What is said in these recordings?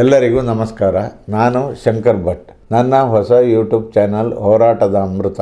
ಎಲ್ಲರಿಗೂ ನಮಸ್ಕಾರ. ನಾನು ಶಂಕರ್ ಭಟ್. ನನ್ನ ಹೊಸ ಯೂಟ್ಯೂಬ್ ಚಾನಲ್ ಹೋರಾಟದ ಅಮೃತ.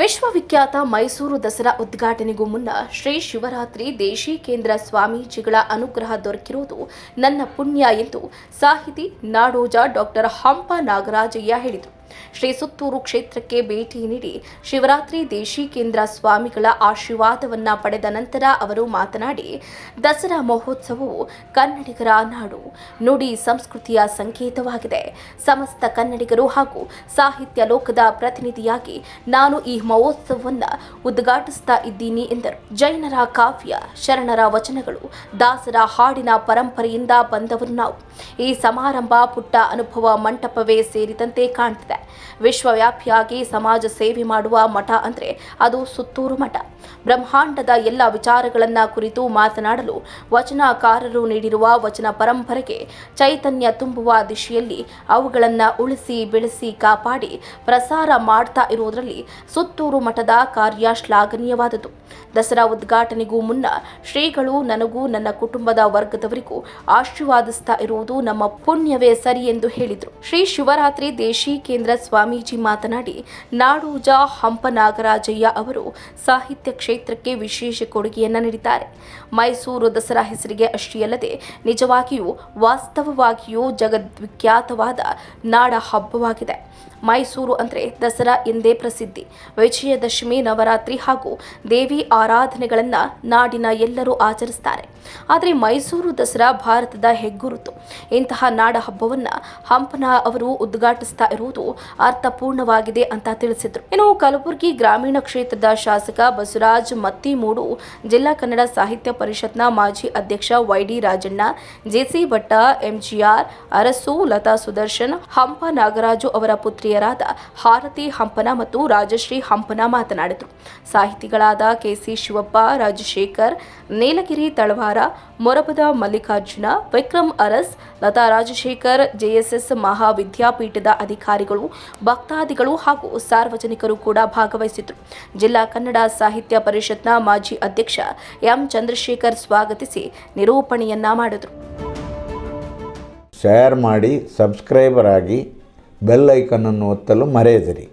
ವಿಶ್ವವಿಖ್ಯಾತ ಮೈಸೂರು ದಸರಾ ಉದ್ಘಾಟನೆಗೂ ಮುನ್ನ ಶ್ರೀ ಶಿವರಾತ್ರಿ ದೇಶೀ ಕೇಂದ್ರ ಸ್ವಾಮೀಜಿಗಳ ಅನುಗ್ರಹ ದೊರಕಿರುವುದು ನನ್ನ ಪುಣ್ಯ ಎಂದು ಸಾಹಿತಿ ನಾಡೋಜ ಡಾಕ್ಟರ್ ಹಂಪ ನಾಗರಾಜಯ್ಯ ಹೇಳಿದರು. ಶ್ರೀ ಸುತ್ತೂರು ಕ್ಷೇತ್ರಕ್ಕೆ ಭೇಟಿ ನೀಡಿ ಶಿವರಾತ್ರಿ ದೇಶಿ ಕೇಂದ್ರ ಸ್ವಾಮಿಗಳ ಆಶೀರ್ವಾದವನ್ನ ಪಡೆದ ನಂತರ ಅವರು ಮಾತನಾಡಿ, ದಸರಾ ಮಹೋತ್ಸವವು ಕನ್ನಡಿಗರ ನಾಡು. ನುಡಿ ಸಂಸ್ಕೃತಿಯ ಸಂಕೇತವಾಗಿದೆ. ಸಮಸ್ತ ಕನ್ನಡಿಗರು ಹಾಗೂ ಸಾಹಿತ್ಯ ಲೋಕದ ಪ್ರತಿನಿಧಿಯಾಗಿ ನಾನು ಈ ಮಹೋತ್ಸವವನ್ನು ಉದ್ಘಾಟಿಸ್ತಾ ಇದ್ದೀನಿ ಎಂದರು. ಜೈನರ ಕಾವ್ಯ, ಶರಣರ ವಚನಗಳು, ದಾಸರ ಹಾಡಿನ ಪರಂಪರೆಯಿಂದ ಬಂದವರು ನಾವು. ಈ ಸಮಾರಂಭ ಪುಟ್ಟ ಅನುಭವ ಮಂಟಪವೇ ಸೇರಿದಂತೆ ಕಾಣ್ತಿದೆ. ವಿಶ್ವವ್ಯಾಪಿಯಾಗಿ ಸಮಾಜ ಸೇವೆ ಮಾಡುವ ಮಠ ಅಂದರೆ ಅದು ಸುತ್ತೂರು ಮಠ. ಬ್ರಹ್ಮಾಂಡದ ಎಲ್ಲ ವಿಚಾರಗಳನ್ನ ಕುರಿತು ಮಾತನಾಡಲು ವಚನಕಾರರು ನೀಡಿರುವ ವಚನ ಪರಂಪರೆಗೆ ಚೈತನ್ಯ ತುಂಬುವ ದಿಶೆಯಲ್ಲಿ ಅವುಗಳನ್ನು ಉಳಿಸಿ ಬೆಳೆಸಿ ಕಾಪಾಡಿ ಪ್ರಸಾರ ಮಾಡ್ತಾ ಇರುವುದರಲ್ಲಿ ಸುತ್ತೂರು ಮಠದ ಕಾರ್ಯ ಶ್ಲಾಘನೀಯವಾದದ್ದು. ದಸರಾ ಉದ್ಘಾಟನೆಗೂ ಮುನ್ನ ಶ್ರೀಗಳು ನನಗೂ ನನ್ನ ಕುಟುಂಬದ ವರ್ಗದವರಿಗೂ ಆಶೀರ್ವಾದಿಸ್ತಾ ಇರುವುದು ನಮ್ಮ ಪುಣ್ಯವೇ ಸರಿ ಎಂದು ಹೇಳಿದರು. ಶ್ರೀ ಶಿವರಾತ್ರಿ ದೇಶಿ ಕೇಂದ್ರ ಸ್ವಾಮೀಜಿ ಮಾತನಾಡಿ, ನಾಡೋಜ ಹಂಪ ನಾಗರಾಜಯ್ಯ ಅವರು ಸಾಹಿತ್ಯ ಕ್ಷೇತ್ರಕ್ಕೆ ವಿಶೇಷ ಕೊಡುಗೆಯನ್ನು ನೀಡಿದ್ದಾರೆ. ಮೈಸೂರು ದಸರಾ ಹೆಸರಿಗೆ ಅಷ್ಟೇ ಅಲ್ಲದೆ, ನಿಜವಾಗಿಯೂ ವಾಸ್ತವವಾಗಿಯೂ ಜಗದ್ವಿಖ್ಯಾತವಾದ ನಾಡ ಹಬ್ಬವಾಗಿದೆ. ಮೈಸೂರು ಅಂದರೆ ದಸರಾ ಎಂದೇ ಪ್ರಸಿದ್ಧಿ. ವಿಜಯದಶಮಿ, ನವರಾತ್ರಿ ಹಾಗೂ ದೇವಿ ಆರಾಧನೆಗಳನ್ನು ನಾಡಿನ ಎಲ್ಲರೂ ಆಚರಿಸ್ತಾರೆ. ಆದರೆ ಮೈಸೂರು ದಸರಾ ಭಾರತದ ಹೆಗ್ಗುರುತು. ಇಂತಹ ನಾಡ ಹಬ್ಬವನ್ನು ಹಂಪನ ಅವರು ಉದ್ಘಾಟಿಸ್ತಾ ಇರುವುದು ಅರ್ಥಪೂರ್ಣವಾಗಿದೆ ಅಂತ ತಿಳಿಸಿದರು. ಇನ್ನು ಕಲಬುರಗಿ ಗ್ರಾಮೀಣ ಕ್ಷೇತ್ರದ ಶಾಸಕ ಬಸವರಾಜ್ ಮತ್ತಿಮೂಡು, ಜಿಲ್ಲಾ ಕನ್ನಡ ಸಾಹಿತ್ಯ ಪರಿಷತ್ನ ಮಾಜಿ ಅಧ್ಯಕ್ಷ YD Rajanna, JC Bhatta, MGR, Arasu Latha Sudarshan, Hampa Nagaraju ಅವರ ಪುತ್ರಿಯರಾದ ಹಾರತಿ ಹಂಪನ ಮತ್ತು ರಾಜಶ್ರೀ ಹಂಪನ ಮಾತನಾಡಿದರು. ಸಾಹಿತಿಗಳಾದ ಕೆಸಿ ಶಿವಪ್ಪ, ರಾಜಶೇಖರ್, ನೀಲಗಿರಿ ತಳವಾರ ಮೊರಬದ ಮಲ್ಲಿಕಾರ್ಜುನ, ವಿಕ್ರಮ್ ಅರಸ್, ಲತಾ ರಾಜಶೇಖರ್, ಜೆಎಸ್ಎಸ್ ಮಹಾವಿದ್ಯಾಪೀಠದ ಅಧಿಕಾರಿಗಳು, ಭಕ್ತಾದಿಗಳು ಹಾಗೂ ಸಾರ್ವಜನಿಕರು ಕೂಡ ಭಾಗವಹಿಸಿದ್ರು. ಜಿಲ್ಲಾ ಕನ್ನಡ ಸಾಹಿತ್ಯ ಪರಿಷತ್ನ ಮಾಜಿ ಅಧ್ಯಕ್ಷ ಎಂ ಚಂದ್ರಶೇಖರ್ ಸ್ವಾಗತಿಸಿ ನಿರೂಪಣೆಯನ್ನ ಮಾಡಿದರು. ಶೇರ್ ಮಾಡಿ ಸಬ್ಸ್ಕ್ರೈಬರ್ ಆಗಿ ಬೆಲ್ ಐಕನನ್ನು ಒತ್ತಲು ಮರೆಯದಿರಿ.